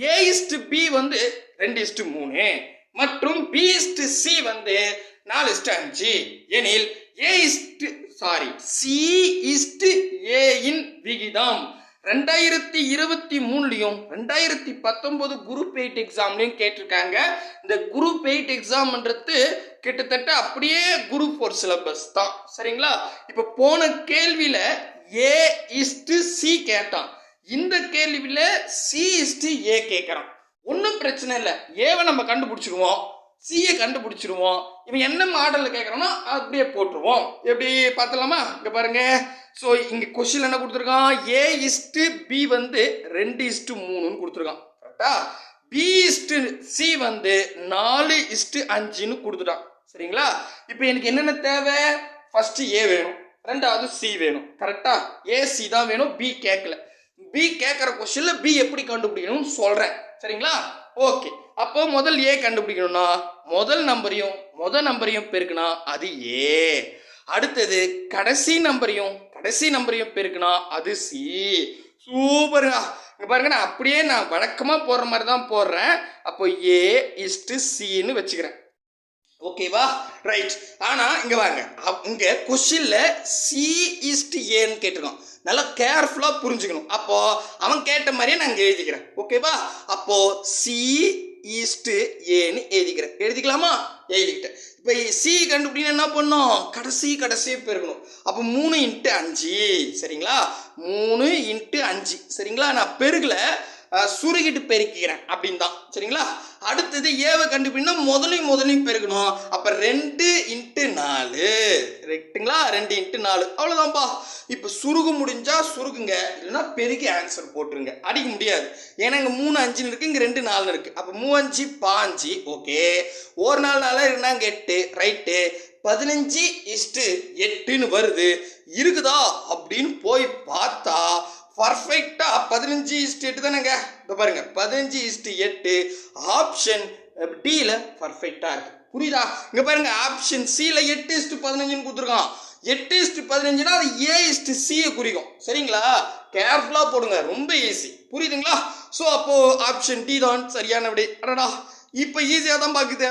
ஏ is to B வந்து ரெண்டு is to மூணு. மற்றும் பி இஸ்டு சி வந்து நாலு இஸ்டு அஞ்சு. எனில் A is sorry C is ஏயின் விகிதம். ரெண்டாயிரத்தி இருபத்தி மூணுலையும் ரெண்டாயிரத்தி பத்தொன்பது குரூப் எயிட் எக்ஸாம்லையும் கேட்டிருக்காங்க. இந்த குரூப் எயிட் எக்ஸாம்ன்றது கிட்டத்தட்ட அப்படியே குரூப் ஃபோர் சிலபஸ் தான். சரிங்களா? இப்போ போன கேள்வியில் ஏ இஸ்டு சி கேட்டான். இந்த கேள்வியில் சி ஏ கேட்குறான் ஒன்றும் பிரச்சனை இல்லை. ஏவை நம்ம கண்டுபிடிச்சிருவோம். சியை கண்டுபிடிச்சிருவோம். இவன் என்ன மாடலில் கேட்குறானோ அப்படியே போட்டுருவோம். எப்படி பார்த்தலாமா இங்கே பாருங்க. ஸோ இங்கே கொஷின் என்ன கொடுத்துருக்கான்? ஏ இஸ்டு பி வந்து ரெண்டு இஸ்டு மூணுன்னு கொடுத்துருக்கான். கரெக்டா பி இஸ்டு சி வந்து நாலு இஸ்டு அஞ்சுன்னு கொடுத்துட்டான். சரிங்களா? இப்போ எனக்கு என்னென்ன தேவை? ஃபஸ்ட்டு ஏ வேணும். ரெண்டாவது சி வேணும். கரெக்டா ஏ சி தான் வேணும். பி கேட்கல பி கேட்குற கொஸ்டினில் பி எப்படி கண்டுபிடிக்கணும்னு சொல்கிறேன் சரிங்களா? ஓகே அப்போ முதல் ஏ கண்டுபிடிக்கணும்னா முதல் நம்பரையும் முதல் நம்பரையும் பெருக்குனா அது ஏ அடுத்தது கடைசி நம்பரையும் கடைசி நம்பரையும் பெருக்குனா அது சி சூப்பருங்க இங்கே பாருங்க நான் அப்படியே நான் வழக்கமாக போடுற மாதிரி தான் போடுறேன். அப்போ ஏ இஸ்டு சின்னு வச்சுக்கிறேன். ஓகேவா ரைட் ஆனால் இங்கே வாங்க இங்கே இங்க சி இஸ்டு ஏன்னு கேட்டிருக்கோம் நல்லா கேர்ஃபுல்லாக புரிஞ்சுக்கணும். அப்போ அவன் கேட்ட மாதிரியே நான் எழுதிக்கிறேன். ஓகேவா அப்போ சி ஈஸ்ட்டு ஏன்னு எழுதிக்கிறேன். எழுதிக்கலாமா? எழுதிக்கிட்டேன். இப்போ சி கண்டுபிடினா என்ன பண்ணோம்? கடைசி கடைசியே பெருக்கணும். அப்போ மூணு இன்ட்டு அஞ்சு. சரிங்களா? மூணு இன்ட்டு அஞ்சு. சரிங்களா? நான் பெருகலை சுருகிட்டு பெருக்கிறேன். அப்படின்னு தான் சரிங்களா? அடுத்தது ஏவை கண்டுபிடினா முதலையும் முதலையும் பெருக்கணும். அப்போ ரெண்டு இன்ட்டு நாலு. ரைட்டுங்களா ரெண்டு இன்ட்டு நாலு. அவ்வளோதான்ப்பா இப்போ சுருகு முடிஞ்சா சுருகுங்க. இல்லைன்னா பெருக்கி ஆன்சர் போட்டுருங்க. அடிக்க முடியாது. ஏன்னா இங்கே மூணு அஞ்சுன்னு இருக்குது இங்கே ரெண்டு நாலு இருக்குது அப்போ மூவஞ்சு பாஞ்சு. ஓகே. ஒரு நாள் நாளாக இருந்தாங்க எட்டு. ரைட்டு. பதினஞ்சு இஸ்ட்டு எட்டுன்னு வருது. இருக்குதா? அப்படின்னு போய் பார்த்தா பர்ஃபெக்டாக பதினஞ்சு இஸ்ட் எட்டு தானேங்க? இந்த பாருங்க பதினஞ்சு இஸ்ட்டு எட்டு ஆப்ஷன் டியில் பர்ஃபெக்டாக இருக்கு. புரியுதா? இங்க பாருங்க ஆப்ஷன் சில எட்டு இஸ்ட்டு பதினஞ்சுன்னு கொடுத்துருக்கான். எட்டு இஸ்ட் பதினஞ்சுனா அது ஏ இஸ்ட் சியை குறிக்கும். சரிங்களா? கேர்ஃபுல்லாக போடுங்க ரொம்ப ஈஸி புரியுதுங்களா? ஸோ அப்போது ஆப்ஷன் டி தான் சரியான விடை. அடடா இப்போ ஈஸியாக தான் பார்க்குது